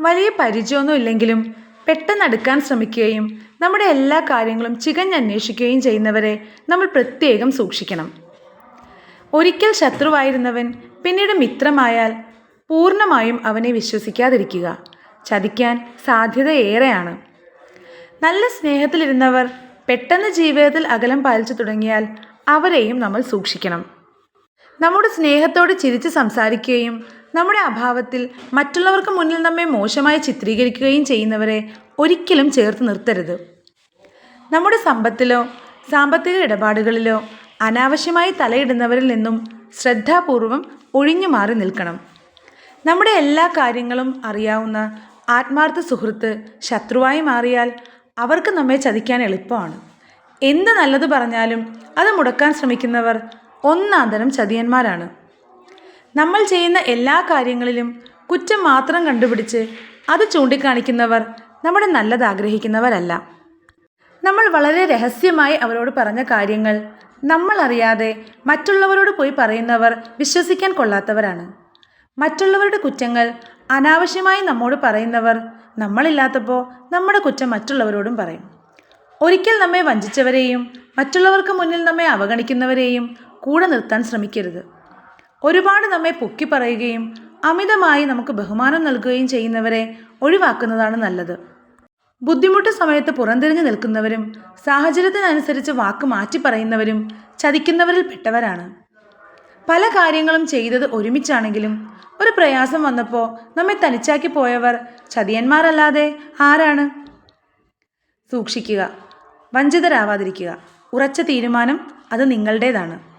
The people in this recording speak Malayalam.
വലിയ പരിചയമൊന്നും ഇല്ലെങ്കിലും പെട്ടെന്ന് അടുക്കാൻ ശ്രമിക്കുകയും നമ്മുടെ എല്ലാ കാര്യങ്ങളും ചികഞ്ഞന്വേഷിക്കുകയും ചെയ്യുന്നവരെ നമ്മൾ പ്രത്യേകം സൂക്ഷിക്കണം. ഒരിക്കൽ ശത്രുവായിരുന്നവൻ പിന്നീട് മിത്രമായാൽ പൂർണമായും അവനെ വിശ്വസിക്കാതിരിക്കുക. ചതിക്കാൻ സാധ്യത ഏറെയാണ്. നല്ല സ്നേഹത്തിലിരുന്നവർ പെട്ടെന്ന് ജീവിതത്തിൽ അകലം പാലിച്ചു തുടങ്ങിയാൽ അവരെയും നമ്മൾ സൂക്ഷിക്കണം. നമ്മുടെ സ്നേഹത്തോട് ചിരിച്ച് സംസാരിക്കുകയും നമ്മുടെ അഭാവത്തിൽ മറ്റുള്ളവർക്ക് മുന്നിൽ നമ്മെ മോശമായി ചിത്രീകരിക്കുകയും ചെയ്യുന്നവരെ ഒരിക്കലും ചേർത്ത് നിർത്തരുത്. നമ്മുടെ സമ്പത്തിലോ സാമ്പത്തിക ഇടപാടുകളിലോ അനാവശ്യമായി തലയിടുന്നവരിൽ നിന്നും ശ്രദ്ധാപൂർവം ഒഴിഞ്ഞു മാറി നിൽക്കണം. നമ്മുടെ എല്ലാ കാര്യങ്ങളും അറിയാവുന്ന ആത്മാർത്ഥ സുഹൃത്ത് ശത്രുവായി മാറിയാൽ അവർക്ക് നമ്മെ ചതിക്കാൻ എളുപ്പമാണ്. എന്ത് നല്ലത് പറഞ്ഞാലും അത് മുടക്കാൻ ശ്രമിക്കുന്നവർ ഒന്നാന്തരം ചതിയന്മാരാണ്. നമ്മൾ ചെയ്യുന്ന എല്ലാ കാര്യങ്ങളിലും കുറ്റം മാത്രം കണ്ടുപിടിച്ച് അത് ചൂണ്ടിക്കാണിക്കുന്നവർ നമ്മുടെ നല്ലത് ആഗ്രഹിക്കുന്നവരല്ല നമ്മൾ വളരെ രഹസ്യമായി അവരോട് പറഞ്ഞ കാര്യങ്ങൾ നമ്മൾ അറിയാതെ മറ്റുള്ളവരോട് പോയി പറയുന്നവർ വിശ്വസിക്കാൻ കൊള്ളാത്തവരാണ്. മറ്റുള്ളവരുടെ കുറ്റങ്ങൾ അനാവശ്യമായി നമ്മോട് പറയുന്നവർ നമ്മളില്ലാത്തപ്പോൾ നമ്മുടെ കുറ്റം മറ്റുള്ളവരോടും പറയും. ഒരിക്കൽ നമ്മെ വഞ്ചിച്ചവരെയും മറ്റുള്ളവർക്ക് മുന്നിൽ നമ്മെ അവഗണിക്കുന്നവരെയും കൂടെ നിർത്താൻ ശ്രമിക്കരുത്. ഒരുപാട് നമ്മെ പൊക്കി പറയുകയും അമിതമായി നമുക്ക് ബഹുമാനം നൽകുകയും ചെയ്യുന്നവരെ ഒഴിവാക്കുന്നതാണ് നല്ലത്. ബുദ്ധിമുട്ട് സമയത്ത് പുറംതിരിഞ്ഞു നിൽക്കുന്നവരും സാഹചര്യത്തിനനുസരിച്ച് വാക്ക് മാറ്റി പറയുന്നവരും ചതിക്കുന്നവരിൽ പെട്ടവരാണ്. പല കാര്യങ്ങളും ചെയ്തത് ഒരുമിച്ചാണെങ്കിലും ഒരു പ്രയാസം വന്നപ്പോൾ നമ്മെ തനിച്ചാക്കി പോയവർ ചതിയന്മാരല്ലാതെ ആരാണ്? സൂക്ഷിക്കുക. വഞ്ചിതരാവാതിരിക്കുക. ഉറച്ച തീരുമാനം അത് നിങ്ങളുടേതാണ്.